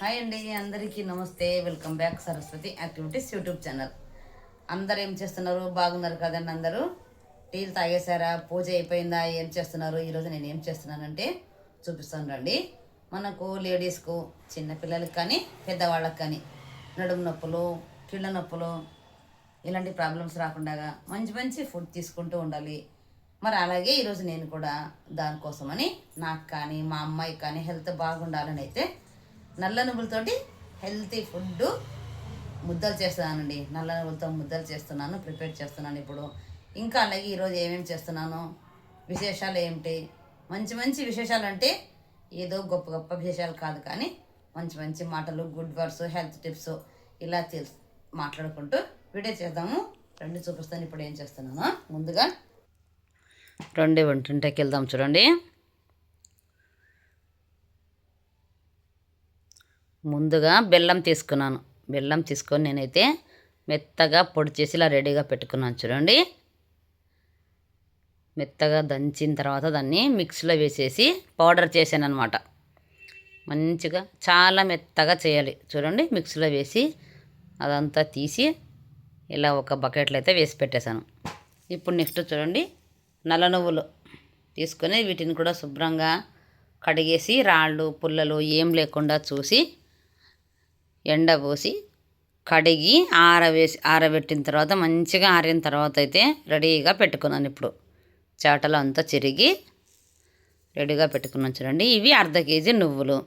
Hi అండి అందరికీ నమస్తే. Welcome back Saraswathi activities YouTube channel. అందరు ఏం చేస్తున్నారు? బాగున్నారు కదండి అందరూ? టీలు తాగేశారా? పూజ అయిపోయిందా? ఏం చేస్తున్నారు? ఈరోజు నేను ఏం చేస్తున్నానంటే చూపిస్తాను రండి. మనకు లేడీస్కు చిన్నపిల్లలకి కానీ పెద్దవాళ్ళకి కానీ నడుము నొప్పులు కీళ్ళ నొప్పులు ఇలాంటి ప్రాబ్లమ్స్ రాకుండా మంచి మంచి ఫుడ్ తీసుకుంటూ ఉండాలి. మరి అలాగే ఈరోజు నేను కూడా దానికోసమని నాకు కానీ మా అమ్మాయికి కానీ హెల్త్ బాగుండాలని అయితే నల్ల నువ్వులతోటి హెల్తీ ఫుడ్ ముద్దలు చేస్తున్నానండి. నల్ల నువ్వులతో ముద్దలు చేస్తున్నాను ప్రిపేర్ చేస్తున్నాను ఇప్పుడు. ఇంకా అలాగే ఈరోజు ఏమేమి చేస్తున్నాను విశేషాలు ఏమిటి? మంచి మంచి విశేషాలు అంటే ఏదో గొప్ప గొప్ప విశేషాలు కాదు కానీ మంచి మంచి మాటలు గుడ్ వర్డ్స్ హెల్త్ టిప్స్ ఇలా తెలుసు మాట్లాడుకుంటూ వీడియో చేద్దాము. రెండు చూపిస్తాను ఇప్పుడు ఏం చేస్తున్నాను. ముందుగా రెండు వంటింటికి వెళ్దాం చూడండి. ముందుగా బెల్లం తీసుకున్నాను. బెల్లం తీసుకొని నేనైతే మెత్తగా పొడి చేసి ఇలా రెడీగా పెట్టుకున్నాను చూడండి. మెత్తగా దంచిన తర్వాత దాన్ని మిక్సీలో వేసేసి పౌడర్ చేశాను అనమాట మంచిగా చాలా మెత్తగా చేయాలి చూడండి. మిక్సీలో వేసి అదంతా తీసి ఇలా ఒక బకెట్లో అయితే వేసి పెట్టేశాను. ఇప్పుడు నెక్స్ట్ చూడండి. నల్ల నువ్వులు తీసుకొని వీటిని కూడా శుభ్రంగా కడిగేసి రాళ్ళు పుల్లలు ఏం లేకుండా చూసి ఎండబోసి కడిగి ఆరవేసి ఆరబెట్టిన తర్వాత మంచిగా ఆరిన తర్వాత అయితే రెడీగా పెట్టుకున్నాను ఇప్పుడు. చాటలు అంతా చిరిగి రెడీగా పెట్టుకున్నాను చూడండి. ఇవి అర్ధ కేజీ నువ్వులు.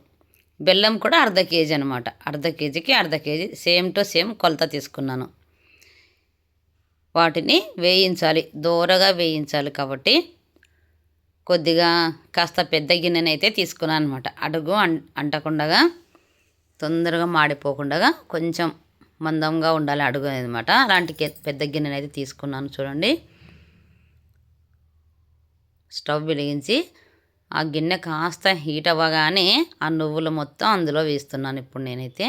బెల్లం కూడా అర్ధ కేజీ అనమాట అర్ధ కేజీకి అర్ధ కేజీ సేమ్ టు సేమ్ కొలత తీసుకున్నాను. వాటిని వేయించాలి. దూరగా వేయించాలి కాబట్టి కొద్దిగా కాస్త పెద్ద గిన్నెనైతే తీసుకున్నాను అనమాట అడుగు అంటకుండగా అంటకుండా తొందరగా మాడిపోకుండా కొంచెం మందంగా ఉండాలి అడుగు అనమాట అలాంటి పెద్ద గిన్నెని అయితే తీసుకున్నాను చూడండి. స్టవ్ వెలిగించి ఆ గిన్నె కాస్త హీట్ అవ్వగానే ఆ నువ్వులు మొత్తం అందులో వేస్తున్నాను ఇప్పుడు నేనైతే.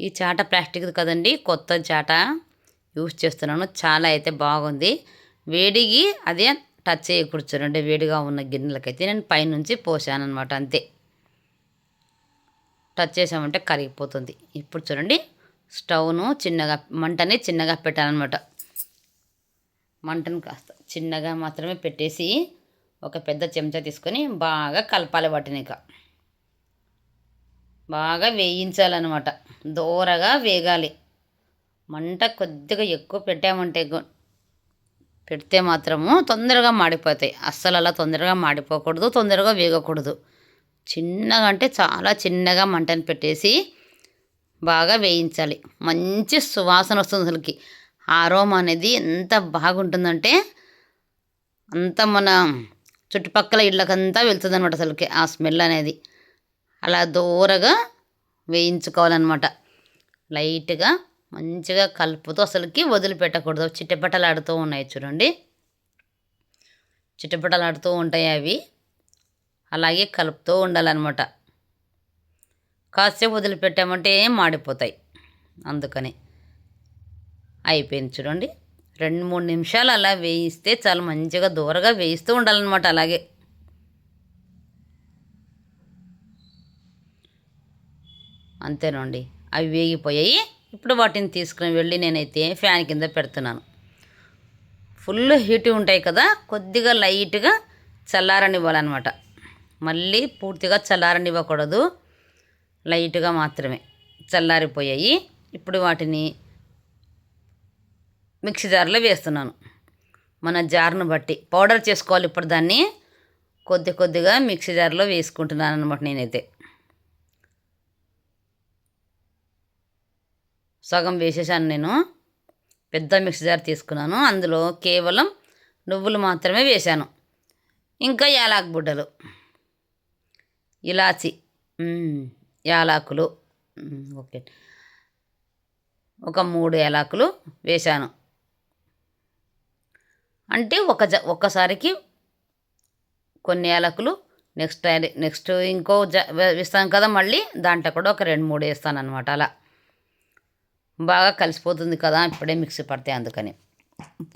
ఈ చాట ప్లాస్టిక్ కదండి కొత్త చాట యూస్ చేస్తున్నాను. చాలా అయితే బాగుంది. వేడిగి అదే టచ్ చేయకూడదు చూడండి వేడిగా ఉన్న గిన్నెలకైతే. నేను పైనుంచి పోసాను అనమాట అంతే. టచ్ చేసామంటే కరిగిపోతుంది. ఇప్పుడు చూడండి స్టవ్ను చిన్నగా మంటని చిన్నగా పెట్టాలన్నమాట. మంటను కాస్త చిన్నగా మాత్రమే పెట్టేసి ఒక పెద్ద చెంచా తీసుకొని బాగా కలపాలి వాటిని ఇక. బాగా వేయించాలన్నమాట. దూరగా వేగాలి. మంట కొద్దిగా ఎక్కువ పెట్టామంటే పెడితే మాత్రము తొందరగా మాడిపోతాయి. అస్సలు అలా తొందరగా మాడిపోకూడదు తొందరగా వేగకూడదు. చిన్నగా అంటే చాలా చిన్నగా మంటను పెట్టేసి బాగా వేయించాలి. మంచి సువాసన వస్తుంది అసలుకి. ఆరోమా అనేది ఎంత బాగుంటుందంటే అంత మన చుట్టుపక్కల ఇళ్ళకంతా వెళ్తుంది అనమాట అసలుకి ఆ స్మెల్ అనేది. అలా దూరగా వేయించుకోవాలన్నమాట. లైట్గా మంచిగా కలుపుతూ అసలుకి వదిలిపెట్టకూడదు. చిట్టపట్టలాడుతూ ఉన్నాయి చూడండి. చిట్టపట్టలాడుతూ ఉంటాయి అవి. అలాగే కలుపుతూ ఉండాలన్నమాట. కాసేపు వదిలిపెట్టామంటే ఏం మాడిపోతాయి. అందుకని అయిపోయింది చూడండి. రెండు మూడు నిమిషాలు అలా వేయిస్తే చాలా మంచిగా దూరగా వేయిస్తూ ఉండాలన్నమాట అలాగే. అంతేనండి. అవి వేగిపోయాయి. ఇప్పుడు వాటిని తీసుకుని వెళ్ళి నేనైతే ఫ్యాన్ కింద పెడుతున్నాను. ఫుల్ హీట్ ఉంటాయి కదా కొద్దిగా లైట్గా చల్లారనివ్వాలన్నమాట. మళ్ళీ పూర్తిగా చల్లారనివ్వకూడదు. లైట్గా మాత్రమే చల్లారిపోయాయి. ఇప్పుడు వాటిని మిక్సీ జార్లో వేస్తున్నాను. మన జార్ను బట్టి పౌడర్ చేసుకోవాలి ఇప్పుడు దాన్ని. కొద్ది కొద్దిగా మిక్సీ జార్లో వేసుకుంటున్నాను అనమాట నేనైతే. సగం వేసేసాను నేను. పెద్ద మిక్సీ జార్ తీసుకున్నాను. అందులో కేవలం నువ్వులు మాత్రమే వేశాను ఇంకా యాలాకు బుడ్డలు. ఇలాచి. యాలాకులు. యాలకులు ఓకే. ఒక మూడు యాలకులు వేశాను. అంటే ఒక జ ఒక్కసారికి కొన్ని యాలకులు నెక్స్ట్ నెక్స్ట్ ఇంకో జ వేస్తాను కదా మళ్ళీ దాంట్లో కూడా ఒక రెండు మూడు వేస్తాను అనమాట అలా. బాగా కలిసిపోతుంది కదా ఇప్పుడే మిక్సీ పడితే అందుకని.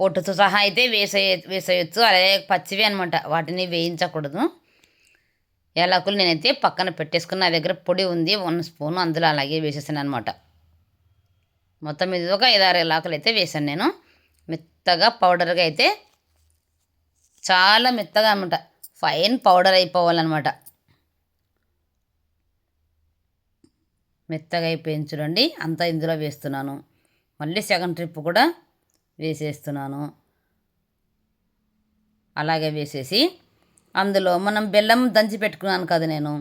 పొట్టుతో సహా అయితే వేసేయ వేసేయచ్చు. అలాగే పచ్చివి అనమాట వాటిని వేయించకూడదు. యాలకులు నేనైతే పక్కన పెట్టేసుకున్న నా దగ్గర పొడి ఉంది వన్ స్పూన్ అందులో అలాగే వేసేసాను అనమాట మొత్తం ఇది ఒక ఐదారు యాలకులు అయితే వేసాను నేను. మెత్తగా పౌడర్గా అయితే చాలా మెత్తగా అనమాట ఫైన్ పౌడర్ అయిపోవాలన్నమాట. మెత్తగా అయిపోయింది చూడండి అంతా ఇందులో వేస్తున్నాను. మళ్ళీ సెకండ్ ట్రిప్ కూడా వేసేస్తున్నాను. అలాగే వేసేసి అందులో మనం బెల్లం దంచి పెట్టుకున్నాను కదా నేను.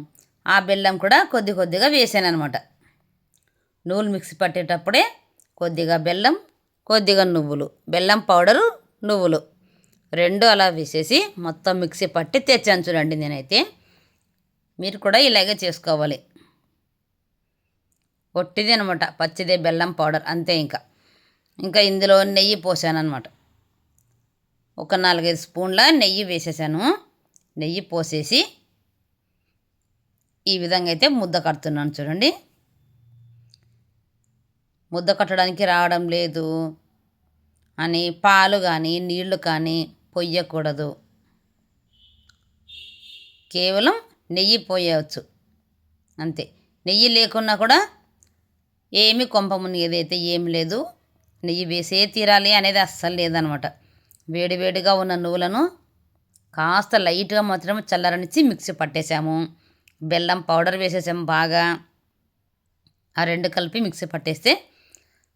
ఆ బెల్లం కూడా కొద్ది కొద్దిగా వేసాను అనమాట నువ్వులు మిక్సీ పట్టేటప్పుడే కొద్దిగా బెల్లం కొద్దిగా నువ్వులు. బెల్లం పౌడరు నువ్వులు. రెండు అలా వేసేసి మొత్తం మిక్సీ పట్టి తెచ్చాను చూడండి నేనైతే. మీరు కూడా ఇలాగే చేసుకోవాలి. ఒట్టిది అనమాట పచ్చిదే బెల్లం పౌడర్ అంతే ఇంకా. ఇంకా ఇందులో నెయ్యి పోసాను అనమాట ఒక నాలుగైదు స్పూన్ల నెయ్యి వేసేసాను. నెయ్యి పోసేసి ఈ విధంగా అయితే ముద్ద కడుతున్నాను చూడండి. ముద్ద కట్టడానికి రావడం లేదు అని పాలు కానీ నీళ్ళు కానీ పొయ్యకూడదు. కేవలం నెయ్యి పోయవచ్చు. అంతే. నెయ్యి లేకున్నా కూడా ఏమి కొంపముని ఏదైతే ఏం లేదు నెయ్యి వేసే తీరాలి అనేది అస్సలు లేదనమాట. వేడివేడిగా ఉన్న నువ్వులను కాస్త లైట్గా మాత్రం చల్లరనిచ్చి మిక్సీ పట్టేసాము. బెల్లం పౌడర్ వేసేసాము బాగా. ఆ రెండు కలిపి మిక్సీ పట్టేస్తే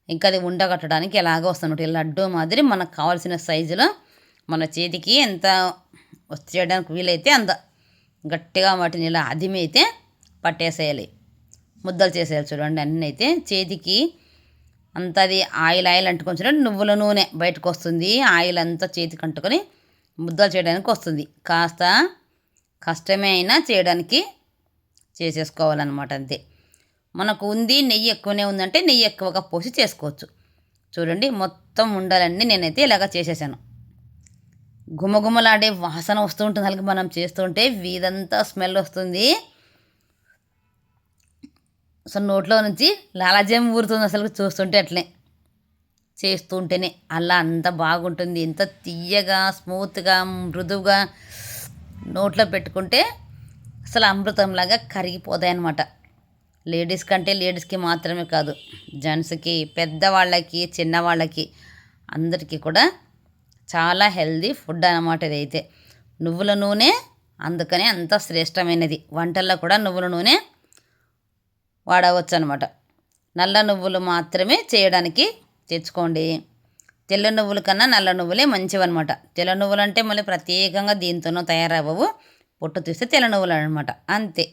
ఇంకా అది ఉండగట్టడానికి ఎలాగో వస్తున్నట్టు లడ్డు మాదిరి మనకు కావాల్సిన సైజులో మన చేతికి ఎంత చేయడానికి వీలైతే అంత గట్టిగా వాటిని ఇలా అదిమైతే పట్టేసేయాలి. ముద్దలు చేసేయాలి చూడండి అన్నీ అయితే చేతికి అంత అది ఆయిల్ ఆయిల్ అంటుకొని చూడండి నువ్వుల నూనె బయటకు వస్తుంది. ఆయిల్ అంతా చేతికి అంటుకొని ముద్దలు చేయడానికి వస్తుంది. కాస్త కష్టమే అయినా చేయడానికి చేసేసుకోవాలన్నమాట అంతే. మనకు ఉంది నెయ్యి ఎక్కువనే ఉందంటే నెయ్యి ఎక్కువగా పోసి చేసుకోవచ్చు. చూడండి మొత్తం ఉండాలన్నీ నేనైతే ఇలాగ చేసేసాను. గుమగుమలాడే వాసన వస్తూ ఉంటుంది అలాగే మనం చేస్తుంటే వీదంతా స్మెల్ వస్తుంది. అసలు నోట్లో నుంచి లాలాజం ఊరుతుంది అసలు చూస్తుంటే అట్లే. చేస్తుంటేనే అలా అంత బాగుంటుంది. ఎంత తీయగా స్మూత్గా మృదువుగా నోట్లో పెట్టుకుంటే అసలు అమృతంలాగా కరిగిపోతాయి అన్నమాట లేడీస్ కంటే లేడీస్కి మాత్రమే కాదు జెంట్స్కి పెద్దవాళ్ళకి చిన్నవాళ్ళకి అందరికీ కూడా చాలా హెల్దీ ఫుడ్ అనమాట ఇదైతే. నువ్వుల నూనె అందుకనే అంత శ్రేష్టమైనది. వంటల్లో కూడా నువ్వుల నూనె వాడవచ్చు అనమాట నల్ల నువ్వులు మాత్రమే చేయడానికి తెచ్చుకోండి. తెల్ల నువ్వుల కన్నా నల్ల నువ్వులే మంచివన్నమాట. తెల్ల నువ్వులు అంటే మళ్ళీ ప్రత్యేకంగా దీంతోనూ తయారవ్వవు. పొట్టు తీస్తే తెల్ల నువ్వులు అనమాట అంతే.